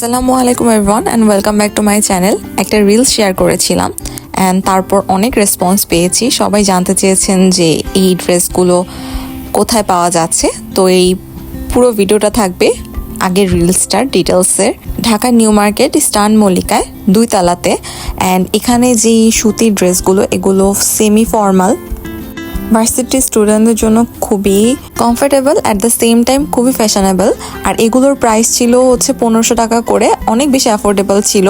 আসসালামু আলাইকুম everyone and welcome back to my channel একটা রিলস শেয়ার করেছিলাম অ্যান্ড তারপর অনেক রেসপন্স পেয়েছি। সবাই জানতে চেয়েছেন যে এই ড্রেসগুলো কোথায় পাওয়া যাচ্ছে। তো এই পুরো ভিডিওটা থাকবে আগের রিলসটার ডিটেলসের ঢাকা নিউ মার্কেট, স্টান মল্লিকায়, দুই তালাতে। অ্যান্ড এখানে যেই সুতির ড্রেসগুলো এগুলো সেমি ফর্মাল ভার্সিটি স্টুডেন্টদের জন্য খুবই comfortable at the same time খুবই ফ্যাশনেবল আর এগুলোর প্রাইস ছিল হচ্ছে পনেরোশো টাকা করে, অনেক বেশি অ্যাফোর্ডেবল ছিল।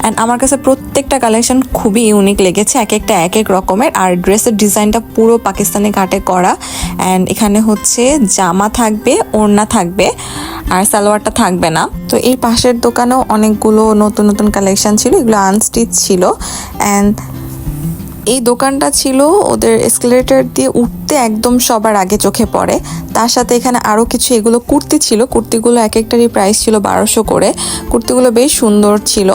অ্যান্ড আমার কাছে প্রত্যেকটা কালেকশন খুবই ইউনিক লেগেছে, এক একটা এক এক রকমের। আর ড্রেসের ডিজাইনটা পুরো পাকিস্তানি কাটে করা। অ্যান্ড এখানে হচ্ছে জামা থাকবে, ওড়না থাকবে, আর সালোয়ারটা থাকবে না। তো এই পাশের দোকানেও অনেকগুলো নতুন নতুন কালেকশন ছিল, এগুলো আনস্টিচ ছিল। অ্যান্ড এই দোকানটা ছিল ওদের এসকেলেটর দিয়ে উঠতে একদম সবার আগে চোখে পড়ে। তার সাথে এখানে আরও কিছু এগুলো কুর্তি ছিল। কুর্তিগুলো এক একটারই প্রাইস ছিল বারোশো করে। কুর্তিগুলো বেশ সুন্দর ছিল।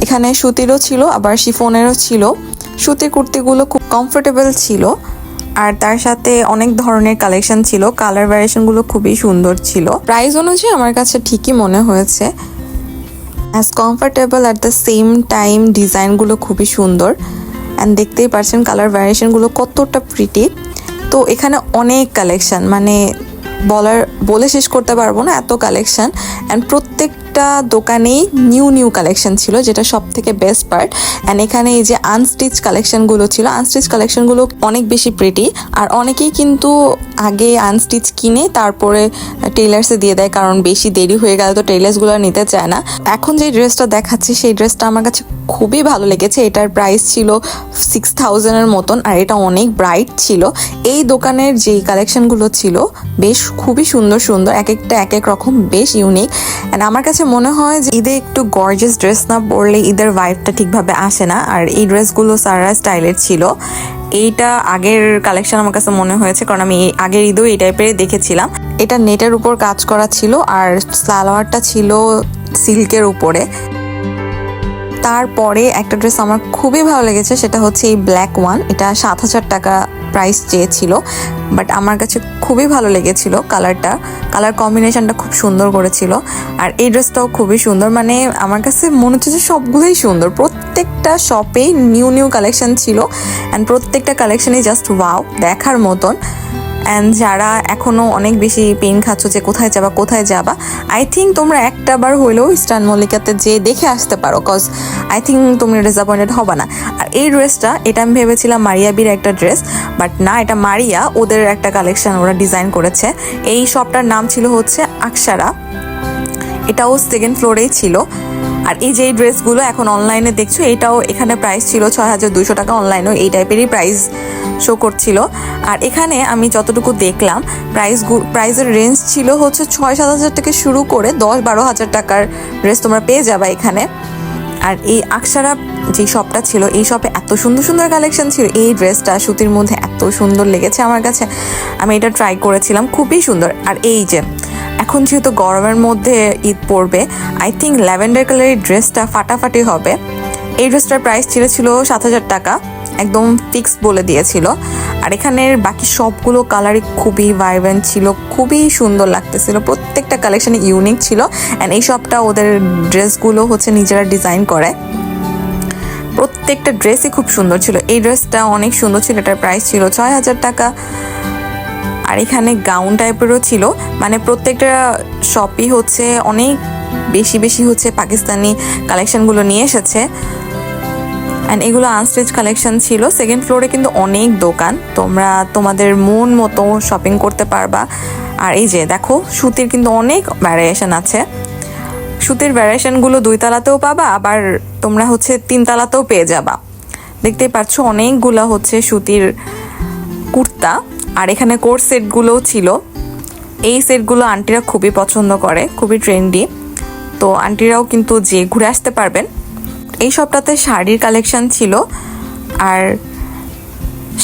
এখানে সুতিরও ছিল, আবার শিফনেরও ছিল। সুতির কুর্তিগুলো খুব কমফোর্টেবল ছিল। আর তার সাথে অনেক ধরনের কালেকশন ছিল। কালার ভ্যারিয়েশনগুলো খুবই সুন্দর ছিল। প্রাইস অনুযায়ী আমার কাছে ঠিকই মনে হয়েছে। As comfortable at the same time ডিজাইনগুলো খুবই সুন্দর। অ্যান্ড দেখতেই পারছেন কালার ভ্যারিয়েশনগুলো কতটা প্রিটি তো এখানে অনেক কালেকশান মানে বলার, বলে শেষ করতে পারব না এত কালেকশান অ্যান্ড প্রত্যেকটা দোকানেই নিউ নিউ কালেকশন ছিল, যেটা সব থেকে বেস্ট পার্ট অ্যান্ড এখানে এই যে আনস্টিচ কালেকশনগুলো ছিল আনস্টিচ কালেকশনগুলো অনেক বেশি প্রিটি আর অনেকেই কিন্তু আগে আনস্টিচ কিনে তারপরে টেলার্সে দিয়ে দেয়, কারণ বেশি দেরি হয়ে গেলে তো টেলার্সগুলো নিতে চায় না। এখন যে ড্রেসটা দেখাচ্ছি, সেই ড্রেসটা আমার কাছে খুবই ভালো লেগেছে। এটার প্রাইস ছিল সিক্স থাউজেন্ডের মতন, আর এটা অনেক ব্রাইট ছিল। এই দোকানের যেই কালেকশনগুলো ছিল, বেশ খুবই সুন্দর সুন্দর, এক একটা এক এক রকম, বেশ ইউনিক অ্যান্ড আমার কাছে মনে হয় যে ঈদে একটু গর্জিয়াস ড্রেস না পরলে ঈদের ভাইবটা ঠিকভাবে আসে না। আর এই ড্রেসগুলো সারা স্টাইলের ছিল। এইটা আগের কালেকশন আমার কাছে মনে হয়েছে, কারণ আমি আগের ঈদেও এই টাইপের দেখেছিলাম। এটা নেটের উপর কাজ করা ছিল আর সালোয়ারটা ছিল সিল্কের উপরে। তারপরে একটা ড্রেস আমার খুবই ভালো লেগেছে, সেটা হচ্ছে এই ব্ল্যাক ওয়ান এটা সাত হাজার টাকা প্রাইস চেয়েছিল বাট আমার কাছে খুবই ভালো লেগেছিল কালারটা কালার কম্বিনেশনটা খুব সুন্দর করেছিল, আর এই ড্রেসটাও খুবই সুন্দর। মানে আমার কাছে মনে হচ্ছে যে সবগুলোই সুন্দর। প্রত্যেকটা শপেই নিউ নিউ কালেকশন ছিল অ্যান্ড প্রত্যেকটা কালেকশনই জাস্ট ওয়াও দেখার মতন। অ্যান্ড যারা এখনও অনেক বেশি পেন খাচ্ছ যে কোথায় যাবা কোথায় যাবা আই থিঙ্ক তোমরা একটা বার হইলেও ইস্টার্ন মল্লিকাতে যে দেখে আসতে পারো কজ আই থিঙ্ক তোমরা ডিসঅ্যাপয়েন্টেড হবে না। আর এই ড্রেসটা এটা আমি ভেবেছিলাম মারিয়া বির একটা ড্রেস বাট না, এটা মারিয়া, ওদের একটা কালেকশন ওরা ডিজাইন করেছে। এই শপটার নাম ছিল হচ্ছে আকসারা এটাও সেকেন্ড ফ্লোরেই ছিল। আর এই যে ড্রেসগুলো এখন অনলাইনে দেখছ, এটাও এখানে প্রাইস ছিল ছয় হাজার দুশো টাকা অনলাইনেও এই টাইপেরই প্রাইস শো করছিল। আর এখানে আমি যতটুকু দেখলাম প্রাইস প্রাইসের রেঞ্জ ছিল হচ্ছে ছয় সাত হাজার থেকে শুরু করে দশ বারো হাজার টাকার ড্রেস তোমরা পেয়ে যাবে এখানে। আর এই আকসারা যে শপটা ছিল, এই শপে এত সুন্দর সুন্দর কালেকশন ছিল। এই ড্রেসটা সুতির মধ্যে এত সুন্দর লেগেছে আমার কাছে। আমি এটা ট্রাই করেছিলাম, খুবই সুন্দর। আর এই যে এখন যেহেতু গরমের মধ্যে ঈদ পড়বে আই থিঙ্ক ল্যাভেন্ডার কালারের ড্রেসটা ফাটাফাটি হবে। এই ড্রেসটার প্রাইস ছিল ছিল সাত হাজার টাকা, একদম ফিক্স বলে দিয়েছিল। আর এখানের বাকি সবগুলো কালারই খুবই ভাইব্রেন্ট ছিল, খুবই সুন্দর লাগতেছিল। প্রত্যেকটা কালেকশন ইউনিক ছিল অ্যান্ড এই সবটা ওদের ড্রেসগুলো হচ্ছে নিজেরা ডিজাইন করে। প্রত্যেকটা ড্রেসই খুব সুন্দর ছিল। এই ড্রেসটা অনেক সুন্দর ছিল, এটার প্রাইস ছিল ছয় হাজার টাকা। আর এখানে গাউন টাইপেরও ছিল। মানে প্রত্যেকটা শপই হচ্ছে অনেক বেশি বেশি হচ্ছে পাকিস্তানি কালেকশনগুলো নিয়ে এসেছে। অ্যান্ড এগুলো আনস্টেজ কালেকশন ছিল। সেকেন্ড ফ্লোরে কিন্তু অনেক দোকান। তোমরা, তোমাদের মন মতো শপিং করতে পারবা। আর এই যে দেখো, সুতির কিন্তু অনেক ভ্যারিয়েশন আছে। সুতির ভ্যারিয়েশনগুলো দুই তালাতেও পাবা, আবার তোমরা হচ্ছে তিন তালাতেও পেয়ে যাবা। দেখতেই পাচ্ছ, অনেকগুলো হচ্ছে সুতির কুর্তা। আর এখানে কোর সেটগুলোও ছিল। এই সেটগুলো আন্টিরা খুবই পছন্দ করে, খুবই ট্রেন্ডি। তো আন্টিরাও কিন্তু যে ঘুরে আসতে পারবেন। এই সবটাতে শাড়ির কালেকশন ছিল। আর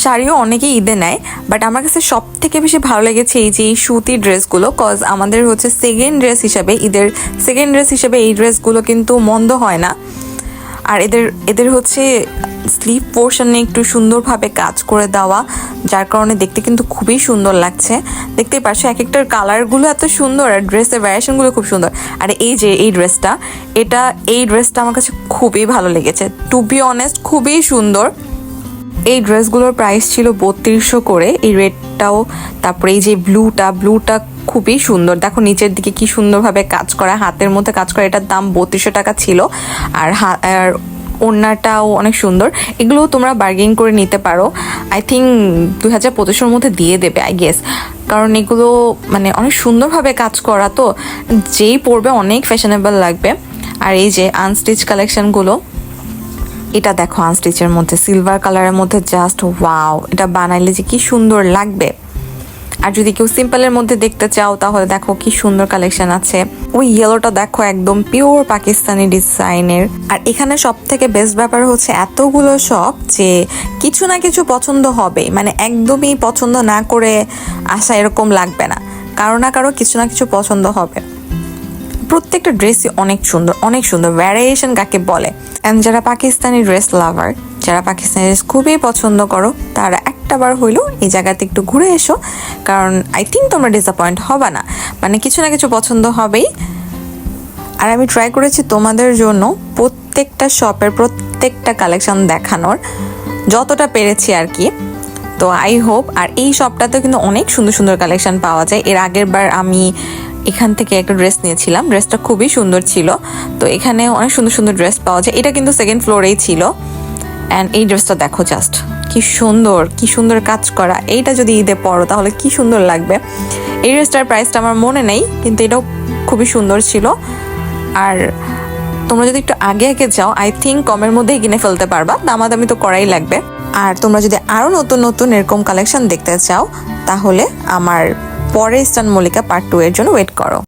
শাড়িও অনেকেই ঈদে নেয়, বাট আমার কাছে সব থেকে বেশি ভালো লেগেছে এই যে এই সুতির ড্রেসগুলো কজ আমাদের হচ্ছে সেকেন্ড ড্রেস হিসাবে, ঈদের সেকেন্ড ড্রেস হিসাবে এই ড্রেসগুলো কিন্তু মন্দ হয় না। আর এদের এদের হচ্ছে স্লিভ পোর্শনে একটু সুন্দরভাবে কাজ করে দেওয়া, যার কারণে দেখতে কিন্তু খুবই সুন্দর লাগছে। দেখতেই পাচ্ছ এক একটার কালারগুলো এত সুন্দর আর ড্রেসের ভ্যারিয়েশনগুলো খুব সুন্দর। আর এই যে এই ড্রেসটা এটা, এই ড্রেসটা আমার কাছে খুবই ভালো লেগেছে। টু বি অনেস্ট খুবই সুন্দর। এই ড্রেসগুলোর প্রাইস ছিল বত্রিশশো করে, এই রেডটাও তারপরে এই যে ব্লুটা ব্লুটা খুবই সুন্দর। দেখো নিচের দিকে কি সুন্দরভাবে কাজ করা, হাতের মধ্যে কাজ করা, এটার দাম বত্রিশশো টাকা ছিল। আর আর ওড়নাটাও অনেক সুন্দর। এগুলো তোমরা বার্গেন করে নিতে পারো। আই থিঙ্ক দুই হাজার পঁচিশের মধ্যে দিয়ে দেবে আই গেস কারণ এগুলো মানে অনেক সুন্দরভাবে কাজ করা তো, যেই পরবে অনেক ফ্যাশনেবল লাগবে। আর এই যে আনস্টিচ কালেকশনগুলো এটা দেখো আনস্টিচের মধ্যে সিলভার কালারের মধ্যে জাস্ট ওয়াও এটা বানাইলে যে কি সুন্দর লাগবে। আর যদি কেউ সিম্পলের মধ্যে দেখতে চাও, তাহলে দেখো কি সুন্দর কালেকশন আছে। ওই ইয়েলোটা দেখো একদম পিওর পাকিস্তানি ডিজাইনের আর এখানে সব থেকে বেস্ট ব্যাপার হচ্ছে এতগুলো শপ যে কিছু না কিছু পছন্দ হবে। মানে একদমই পছন্দ না করে আসা এরকম লাগবে না। কারও না কারও কিছু না কিছু পছন্দ হবে। প্রত্যেকটা ড্রেসই অনেক সুন্দর অনেক সুন্দর ভ্যারিয়েশন কাকে বলে। অ্যান্ড যারা পাকিস্তানি ড্রেস লাভার যারা পাকিস্তানি ড্রেস খুবই পছন্দ করো, তারা একটা বার হইলেও এই জায়গাতে একটু ঘুরে এসো, কারণ আই থিঙ্ক তোমরা ডিসঅ্যাপয়েন্ট হবে না। মানে কিছু না কিছু পছন্দ হবেই। আর আমি ট্রাই করেছি তোমাদের জন্য প্রত্যেকটা শপের প্রত্যেকটা কালেকশন দেখানোর, যতটা পেরেছি আর কি। তো আই হোপ আর এই শপটাতেও কিন্তু অনেক সুন্দর সুন্দর কালেকশন পাওয়া যায়। এর আগের বার আমি এখান থেকে একটা ড্রেস নিয়েছিলাম ড্রেসটা খুবই সুন্দর ছিল। তো এখানে অনেক সুন্দর সুন্দর ড্রেস পাওয়া যায়। এটা কিন্তু সেকেন্ড ফ্লোরেই ছিল। অ্যান্ড এই ড্রেসটা দেখো জাস্ট কি সুন্দর কি সুন্দর কাজ করা। এইটা যদি ঈদে পরো তাহলে কি সুন্দর লাগবে? এই ড্রেসটার প্রাইসটা আমার মনে নেই, কিন্তু এটাও খুবই সুন্দর ছিল। আর তোমরা যদি একটু আগে আগে যাও আই থিঙ্ক কমের মধ্যেই কিনে ফেলতে পারবা। দামাদামি তো করাই লাগবে। আর তোমরা যদি আরও নতুন নতুন এরকম কালেকশন দেখতে চাও, তাহলে আমার পরে ইস্টার্ন মল্লিকা পার্ট টু এর জন্য ওয়েট করো।